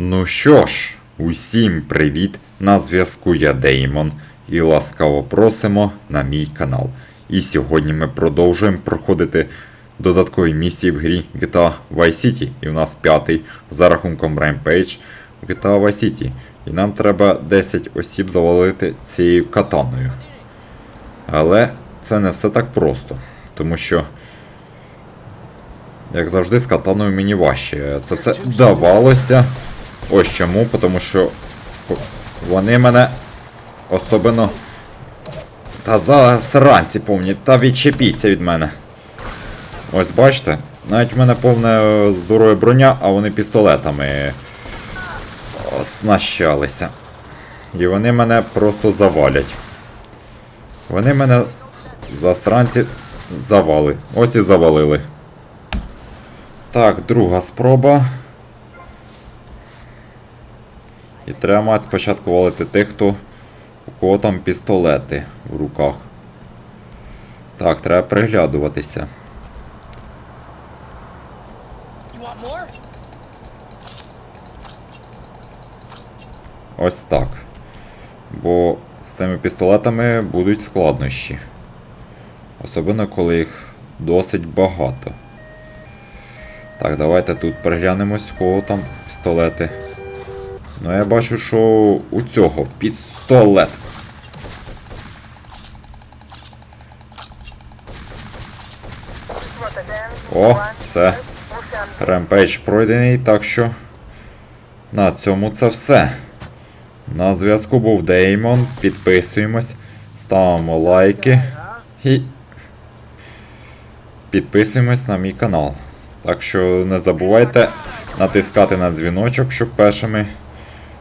Ну що ж, усім привіт! На зв'язку я Деймон і ласкаво просимо на мій канал. І сьогодні ми продовжуємо проходити додаткові місії в грі GTA Vice City. І в нас п'ятий за рахунком Rampage в GTA Vice City. І нам треба 10 осіб завалити цією катаною. Але це не все так просто. Тому що як завжди, з катаною мені важче. Це все давалося. Ось чому, тому що вони мене особливо. Та засранці повні, та відчепіться від мене. Ось бачите, навіть в мене повне е, здоров'я броня, а вони пістолетами оснащалися. І вони мене просто завалять. Вони мене засранці завали. Ось і завалили. Так, друга спроба. І треба спочатку валити тих, хто у кого там пістолети в руках. Так, треба приглядуватися. Ось так. Бо з цими пістолетами будуть складнощі. Особливо, коли їх досить багато. Так, давайте тут переглянемось, у кого там пістолети. Ну, я бачу, що у цього пістолет. О, все. Ремпейдж пройдений, так що на цьому це все. На зв'язку був Деймон. Підписуємось, ставимо лайки і підписуємось на мій канал. Так що не забувайте натискати на дзвіночок, щоб першими